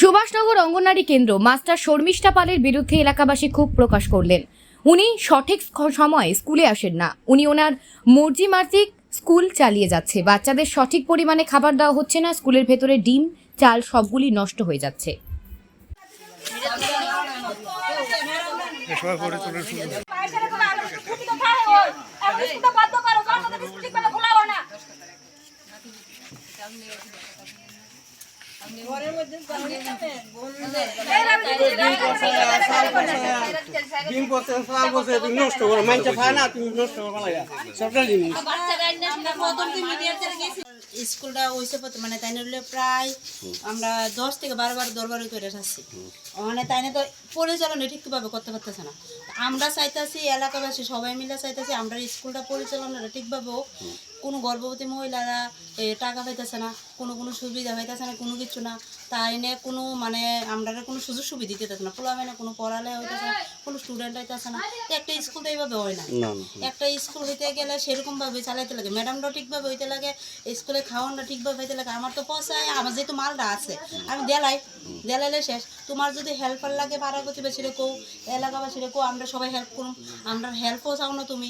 সুভাষনগর অঙ্গনারী কেন্দ্র মাস্টার শর্মিষ্ঠা পালের বিরুদ্ধে এলাকাবাসী ক্ষোভ প্রকাশ করলেন। উনি সঠিক সময়ে স্কুলে আসেন না। উনি ওনার মর্জি মার্জিক স্কুল চালিয়ে যাচ্ছে। বাচ্চাদের সঠিক পরিমাণে খাবার দেওয়া হচ্ছে না, স্কুলের ভেতরে ডিম, চাল সবগুলি নষ্ট হয়ে যাচ্ছে। না স্কুলটা মানে তাই নিলে প্রায় আমরা দশ থেকে বারো বার দরবার করে আসছি। মানে তাই নিয়ে তো পরিচালনা ঠিকভাবে করতে পারতেছে না। আমরা চাইতেছি এলাকাবাসী সবাই মিলে চাইতেছি আমরা স্কুলটা পরিচালনাটা ঠিকভাবে কোনো গর্ভবতী মহিলারা টাকা পাইতেছে না কোনো কোনো সুবিধা পাইতেছে না কোনো কিছু না তাই নিয়ে কোনো মানে আমরা কোনো সুযোগ সুবিধা দিতেছে না পোলা না কোনো পড়ালেখা হইতেছে না কোনো স্টুডেন্ট হইতেছে না তো একটা স্কুল তো এইভাবে হয় না। একটা স্কুল হইতে গেলে সেরকম ভাবে চালাইতে লাগে ম্যাডামরাও ঠিকভাবে হইতে লাগে স্কুলে খাওয়ানটা ঠিকভাবে হইতে লাগে আমার তো পয়সায় আমার যেহেতু মালটা আছে আমি দেলাই দেলাইলে শেষ। তোমার যদি হেল্পার লাগে পাড়া প্রতিবেশীরে কো এলাকাবাসীরে কো আমরা সবাই হেল্প করুন আমরা হেল্পও চাও না তুমি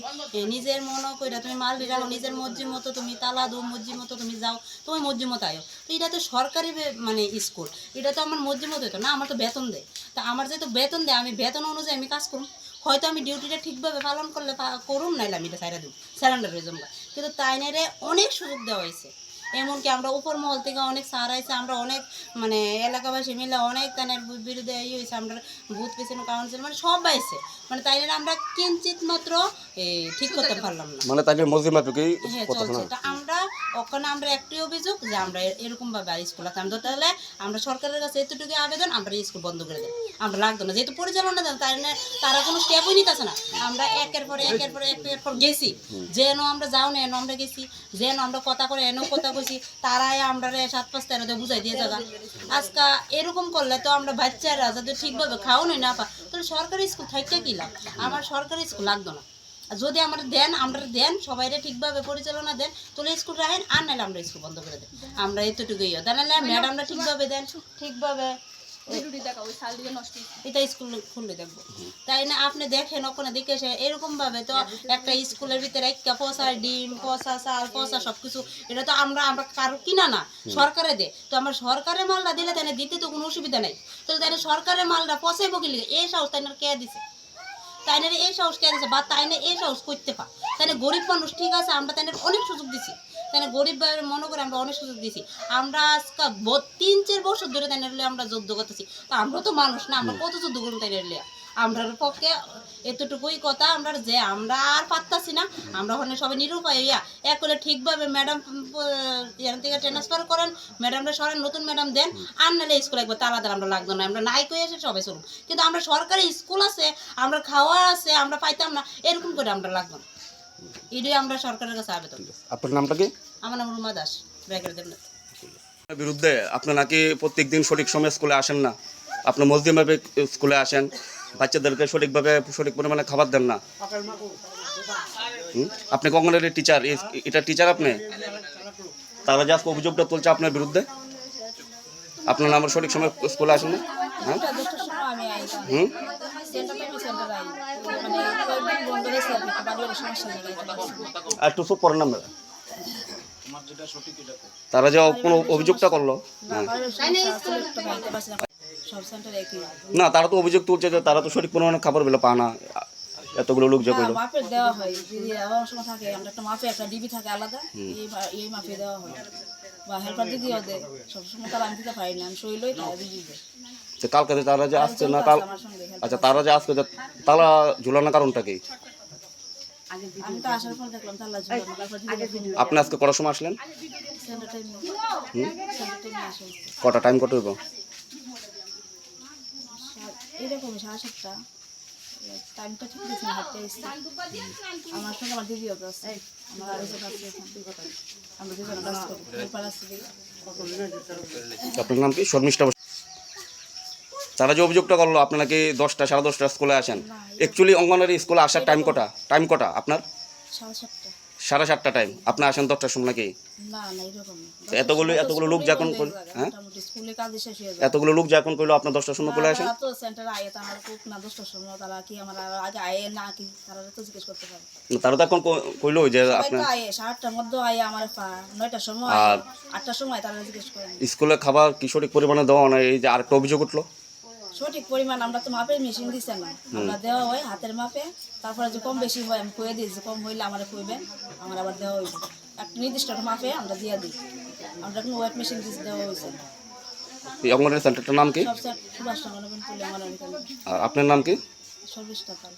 নিজের মনে কইরা তুমি মাল দিলাও নিজের মর্জি মতো তুমি তালা দো মর্জি মতো তুমি যাও, তোমার মর্জি মতো আয়ো। তো এটা তো সরকারি মানে স্কুল। এটা তো আমার মর্জি মতো হতো না, আমার তো বেতন দেয়। তা আমার যেহেতু বেতন দেয়, আমি বেতন অনুযায়ী আমি কাজ করুন হয়তো আমি ডিউটিটা ঠিকভাবে পালন করলে করুন নাইলে আমি এটা সাইরা দিব স্যালেন্ডার যাব কিন্তু তাই নাইরে অনেক সুযোগ দেওয়া হয়েছে। এমনকি আমরা উপর মহল থেকে অনেক সার আছে আমরা অনেক মানে এলাকাবাসী মিলে অনেক তানের বিরুদ্ধে ইয়ে হয়েছে আমরা বুথ পেছনে কাউন্সিল মানে সব আইছে। মানে তাই আমরা কিঞ্চিত মাত্র ঠিক করতে পারলাম না। মানে তাই মাফিকই হ্যাঁ চলছে। আমরা ওখানে আমরা একটি অভিযোগ যে আমরা এ- এরকম ভাবে আর স্কুল আমরা তাহলে আমরা সরকারের কাছে এতটুকু আবেদন, আমরা স্কুল বন্ধ করে দেব। আমরা লাগতো না। যেহেতু পরিচালনা দেন, তাই তারা কোনো স্টেপই নিতেছে না। আমরা একের পরে একের পরে একের পর গেছি। যেন আমরা যাও না, এনো আমরা গেছি। যেন আমরা কথা করে এনো কথা কইছি। তারাই আমরা সাত পাঁচ তেরোতে বুঝাই দিয়ে জায়গা আজকা এরকম করলে তো আমরা বাচ্চারা যাতে ঠিকভাবে খাওয়ানোই না পা তাহলে সরকারি স্কুল থাকতে কি লাভ? আমার সরকারি স্কুল লাগতো না। যদি আমরা দেন আমরা দেন সবাইরে ঠিকভাবে পরিচালনা দেন তাহলে স্কুল রাখেন আর নাহলে আমরা স্কুল বন্ধ করে দেন। আমরা এতটুকুই তা নাহলে ম্যাডামরা ঠিকভাবে দেন। ঠিকভাবে। এটা স্কুল খুললে দেখব। তাই না আপনি দেখেন ওখানে দেখে এসে এরকম ভাবে তো একটা স্কুলের ভিতরে একটা পচা ডিম পচা চাল পচা সবকিছু এটা তো আমরা আমরা কারও কিনা না সরকারে দে। তো আমরা সরকারের মালটা দিলে দিতে তো কোনো অসুবিধা নেই। তো তাই সরকারের মালটা পচাইবো কি লিগে? এই সাহস তাই না কে দিছে? তাই না এই সাহস কে দিছে? বা তাই না এই সাহস করতে পা তাই না গরিব মানুষ ঠিক আছে আমরা তাই অনেক সুযোগ দিছি। তাই না গরিব ভাইয়ের মনে করে আমরা অনেক সুযোগ দিছি। আমরা আজকে তিন চার বছর ধরে তাই আমরা যুদ্ধ করতেছি। তো আমরা তো মানুষ না আমরা কত যুদ্ধ করুন তাই না হলে আমরা পক্ষে এতটুকুই কথা আমরা যে আমরা আর পারতাছি না আমরা ওখানে সবাই নিরুপায় ইয়া এক হলে ঠিকভাবে ম্যাডাম এখান থেকে ট্রান্সফার করেন ম্যাডামরা সরেন নতুন ম্যাডাম দেন আর নাহলে স্কুল একবার তালা তালা আমরা লাগতো না আমরা নাই কই এসে সবাই চলুন। কিন্তু আমরা সরকারি স্কুল আছে আমরা খাওয়া আছে আমরা পাইতাম না এরকম করে আমরা লাগতো না। এটাই আমরা সরকারের কাছে আবেদন। আপনার নামটা কি? আমার নাম রুমা দাস ব্যাগের দেবনাথ বিরুদ্ধে আপনি নাকি প্রত্যেক দিন সঠিক সময় স্কুলে আসেন না? আপনি মসজিদ স্কুলে আসেন বাচ্চাদেরকে সঠিকভাবে, সঠিক পরিমাণে খাবার দেন না? আপনি কংগ্রেসের টিচার এটা টিচার আপনি? তারা যে অভিযোগটা তুলছে আপনার বিরুদ্ধে? আপনার নামের সঠিক সময় স্কুলে আসেন না? হ্যাঁ? হুম? আর একটু চুপ করেন না তারা যে কোনো অভিযোগটা করল। সব সেন্টার একই। না তারা তো অভিযোগ তুলছে যে তারা তো সঠিক পরিমাণে খাবার বেলা পায় না। এতগুলো লোক যে মাপের দেওয়া হয়। যদি আবার সময় থাকে আমরা একটা মাপে একটা ডিবি থাকে আলাদা এই মাপে দেওয়া হয়। বা হেল্পার দিদিও দেয়। সবসময় তারা আমি দিতে পারি না আমি শরীরই তারা দিদি দেয়। কালকে তারা যে আসছে না কাল আচ্ছা তারা যে আসছে তালা ঝুলানোর কারণটা কি? আমি তো আসার পর দেখলাম তারা ঝুলানো তারপর দিদি আপনি আজকে কটার সময় আসলেন? কটা? টাইম কত হইব? সাড়ে সাতটা টাইমটা ঠিক না হাঁটতে আমার সঙ্গে আমার দিদিও তো আছে আমার আছে এখানে। আমরা দুজন কাজ করি। আছে আপনার নাম কি? শর্মিষ্ঠা তারা যে অভিযোগটা করল আপনি নাকি দশটা সাড়ে দশটা স্কুলে আসেন অ্যাকচুয়ালি অঙ্গনওয়াড়ি স্কুলে আসার টাইম কটা? টাইম কটা আপনার? সাড়ে সাতটা। সাড়ে সাতটা টাইম আপনি আসেন দশটার সময় নাকি? না। তো এতগুলো এতগুলো লোক যখন হ্যাঁ? হয়ে এতগুলো লোক যখন করল আপনার দশটার সময় করে আসেন? তারা তো সেন্টারে আয়ে তারা কুক না দশটার সময় তারা কি আমার আর আগে আয়ে না কি তো জিজ্ঞেস করতে পারে। তারা তো এখন কইলো যে আপনার স্কুলে খাবার কি সঠিক পরিমাণে দেওয়া হয় না? এই যে আরেকটা অভিযোগ উঠল। সঠিক পরিমাণ আমরা তো মাপের মেশিন দিছে না। আমরা দেওয়া হয় হাতের মাপে তারপরে যে কম বেশি হয় আমি কয়ে দিই যে কম হইলে আমার কইবেন আমার আবার দেওয়া হয়েছে একটা নির্দিষ্ট মাপে আমরা দিয়ে দিই। আমরা কোনো ওয়েট মেশিন দিয়ে দেওয়া হয়েছে এই অঙ্গনওয়াড়ি সেন্টারটার নাম কি? আর আপনার নাম কি? টাকা